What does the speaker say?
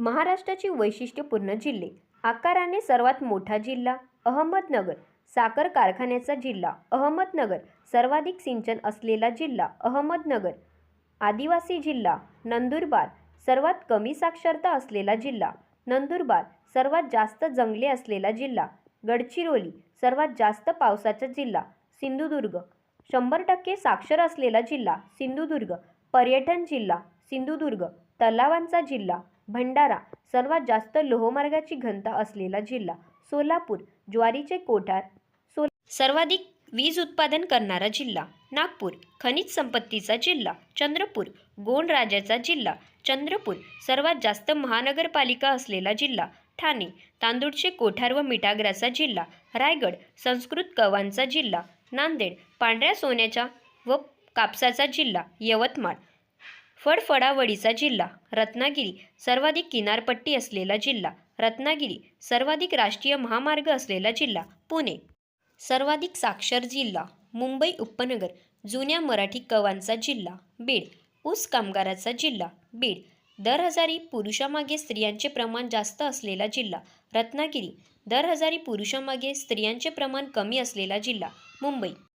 महाराष्ट्राची वैशिष्ट्यपूर्ण जिल्हे. आकाराने सर्वात मोठा जिल्हा अहमदनगर. साखर कारखान्याचा जिल्हा अहमदनगर. सर्वाधिक सिंचन असलेला जिल्हा अहमदनगर. आदिवासी जिल्हा नंदुरबार. सर्वात कमी साक्षरता असलेला जिल्हा नंदुरबार. सर्वात जास्त जंगले असलेला जिल्हा गडचिरोली. सर्वात जास्त पावसाचा जिल्हा सिंधुदुर्ग. शंभर टक्के साक्षर असलेला जिल्हा सिंधुदुर्ग. पर्यटन जिल्हा सिंधुदुर्ग. तलावांचा जिल्हा भंडारा सर्वात जास्त लोहमार्गाची घनता असलेला जिल्हा सोलापूर ज्वारीचे कोठार सो सर्वाधिक वीज उत्पादन करणारा जिल्हा नागपूर खनिज संपत्तीचा जिल्हा चंद्रपूर गोंड राजाचा जिल्हा चंद्रपूर सर्वात जास्त महानगरपालिका असलेला जिल्हा ठाणे तांदूळचे कोठार व मिठागराचा जिल्हा रायगड संस्कृत कवांचा जिल्हा नांदेड पांढऱ्या सोन्याच्या व कापसाचा जिल्हा यवतमाळ फडफडावडीचा जिल्हा रत्नागिरी. सर्वाधिक किनारपट्टी असलेला जिल्हा रत्नागिरी. सर्वाधिक राष्ट्रीय महामार्ग असलेला जिल्हा पुणे. सर्वाधिक साक्षर जिल्हा मुंबई उपनगर. जुन्या मराठी कवांचा जिल्हा बीड. ऊस कामगाराचा जिल्हा बीड. दर हजारी पुरुषामागे स्त्रियांचे प्रमाण जास्त असलेला जिल्हा रत्नागिरी. दर हजारी पुरुषामागे स्त्रियांचे प्रमाण कमी असलेला जिल्हा मुंबई.